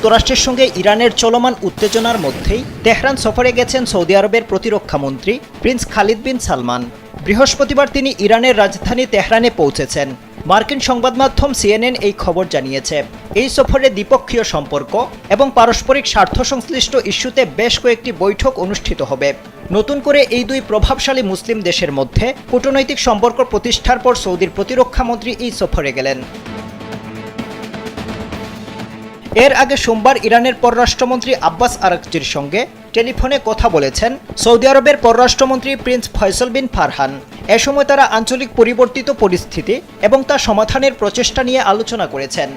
যুক্তরাষ্ট্রের সঙ্গে ইরানের চলমান উত্তেজনার মধ্যেই তেহরান সফরে গেছেন সৌদি আরবের প্রতিরক্ষামন্ত্রী প্রিন্স খালিদ বিন সালমান। বৃহস্পতিবার তিনি ইরানের রাজধানী তেহরানে পৌঁছেছেন। মার্কিন সংবাদ মাধ্যম সিএনএন এই খবর জানিয়েছে। এই সফরে দ্বিপক্ষীয় সম্পর্ক এবং পারস্পরিক স্বার্থ সংশ্লিষ্ট ইস্যুতে বেশ কয়েকটি বৈঠক অনুষ্ঠিত হবে। নতুন করে এই দুই প্রভাবশালী মুসলিম দেশের মধ্যে কূটনৈতিক সম্পর্ক প্রতিষ্ঠার পর সৌদির প্রতিরক্ষামন্ত্রী এই সফরে গেলেন। এর আগে সোমবার ইরানের পররাষ্ট্রমন্ত্রী আব্বাস আরাকচির সঙ্গে টেলিফোনে কথা বলেছেন সৌদি আরবের পররাষ্ট্রমন্ত্রী প্রিন্স ফয়সল বিন ফারহান। এ সময় তারা আঞ্চলিক পরিবর্তিত পরিস্থিতি এবং তা সমাধানের প্রচেষ্টা নিয়ে আলোচনা করেছেন।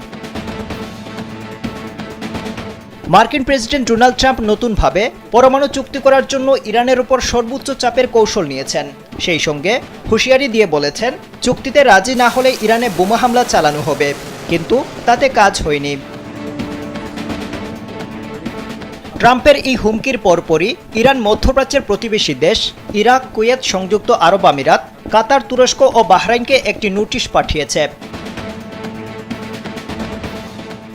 মার্কিন প্রেসিডেন্ট ডোনাল্ড ট্রাম্প নতুনভাবে পরমাণু চুক্তি করার জন্য ইরানের উপর সর্বোচ্চ চাপের কৌশল নিয়েছেন। সেই সঙ্গে হুঁশিয়ারি দিয়ে বলেছেন, চুক্তিতে রাজি না হলে ইরানে বোমা হামলা চালানো হবে, কিন্তু তাতে কাজ হয়নি। ট্রাম্পের এই হুমকির পরপরই ইরান মধ্যপ্রাচ্যের প্রতিবেশী দেশ, ইরাক, কুয়েত সংযুক্ত আরব আমিরাত, কাতার, তুরস্ক ও বাহরাইনকে একটি নোটিশ পাঠিয়েছে।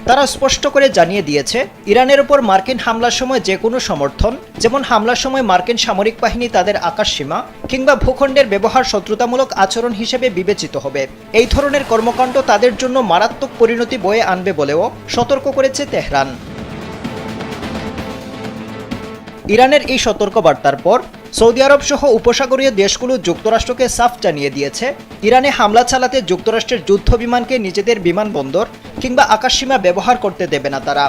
তারা স্পষ্ট করে জানিয়ে দিয়েছে, ইরানের ওপর মার্কিন হামলার সময় যে কোনো সমর্থন, যেমন হামলার সময় মার্কিন সামরিক বাহিনী তাদের আকাশসীমা কিংবা ভূখণ্ডের ব্যবহার শত্রুতামূলক আচরণ হিসেবে বিবেচিত হবে। এই ধরনের কর্মকাণ্ড তাদের জন্য মারাত্মক পরিণতি বয়ে আনবে বলেও সতর্ক করেছে তেহরান। ইরানের এই সতর্কবার্তার পর সৌদি আরব সহ উপসাগরীয় দেশগুলো যুক্তরাষ্ট্রকে সাফ জানিয়ে দিয়েছে। ইরানে হামলা চালাতে যুক্তরাষ্ট্রের যুদ্ধ বিমানকে নিজেদের বিমানবন্দর কিংবা আকাশসীমা ব্যবহার করতে দেবে না তারা।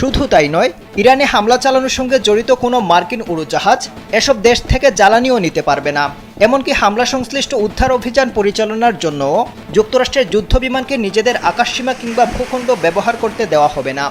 শুধু তাই নয়, ইরানে হামলা চালানোর সঙ্গে জড়িত কোনো মার্কিন উড়োজাহাজ এসব দেশ থেকে জ্বালানিও নিতে পারবে না। এমনকি হামলা সংশ্লিষ্ট উদ্ধার অভিযান পরিচালনার জন্যও যুক্তরাষ্ট্রের যুদ্ধ বিমানকে নিজেদের আকাশসীমা কিংবা ভূখণ্ড ব্যবহার করতে দেওয়া হবে না।